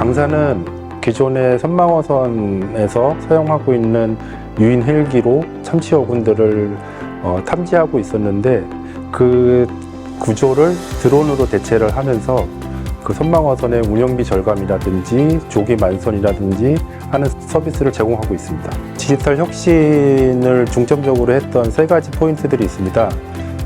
당사는 기존의 선망어선에서 사용하고 있는 유인 헬기로 참치 어군들을 어, 탐지하고 있었는데 그 구조를 드론으로 대체를 하면서 그 선망어선의 운영비 절감이라든지 조기 만선이라든지 하는 서비스를 제공하고 있습니다. 디지털 혁신을 중점적으로 했던 세 가지 포인트들이 있습니다.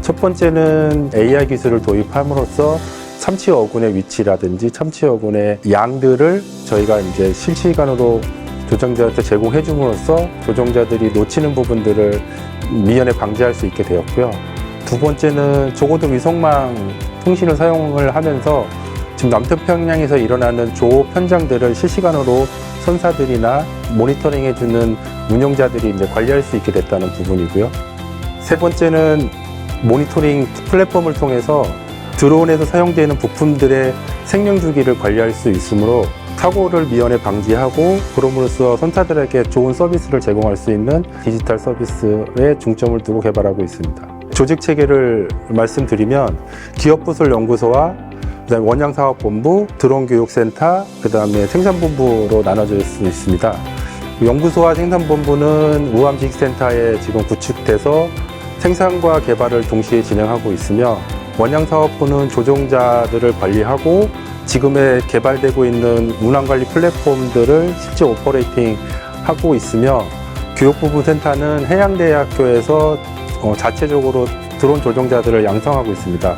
첫 번째는 AI 기술을 도입함으로써 참치 어군의 위치라든지 참치 어군의 양들을 저희가 이제 실시간으로 조정자한테 제공해 줌으로써 조정자들이 놓치는 부분들을 미연에 방지할 수 있게 되었고요. 두 번째는 저고도 위성망 통신을 사용을 하면서 지금 남태평양에서 일어나는 조업 현장들을 실시간으로 선사들이나 모니터링해 주는 운영자들이 이제 관리할 수 있게 됐다는 부분이고요. 세 번째는 모니터링 플랫폼을 통해서 드론에서 사용되는 부품들의 생명 주기를 관리할 수 있으므로 사고를 미연에 방지하고 그럼으로써 선사들에게 좋은 서비스를 제공할 수 있는 디지털 서비스에 중점을 두고 개발하고 있습니다. 조직 체계를 말씀드리면 기업부설 연구소와 그다음에 원양사업본부, 드론교육센터, 그다음에 생산본부로 나눠질 수 있습니다. 연구소와 생산본부는 우암지식센터에 지금 구축돼서 생산과 개발을 동시에 진행하고 있으며 원양 사업부는 조종자들을 관리하고 지금에 개발되고 있는 운항관리 플랫폼들을 실제 오퍼레이팅 하고 있으며 교육부분센터는 해양대학교에서 어, 자체적으로 드론 조종자들을 양성하고 있습니다.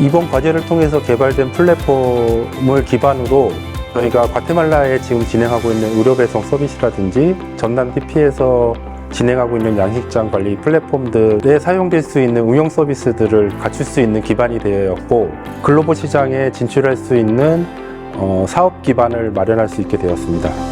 이번 과제를 통해서 개발된 플랫폼을 기반으로 저희가 과테말라에 지금 진행하고 있는 의료 배송 서비스라든지 전남 TP에서 진행하고 있는 양식장 관리 플랫폼들에 사용될 수 있는 운영 서비스들을 갖출 수 있는 기반이 되었고 글로벌 시장에 진출할 수 있는 어, 사업 기반을 마련할 수 있게 되었습니다.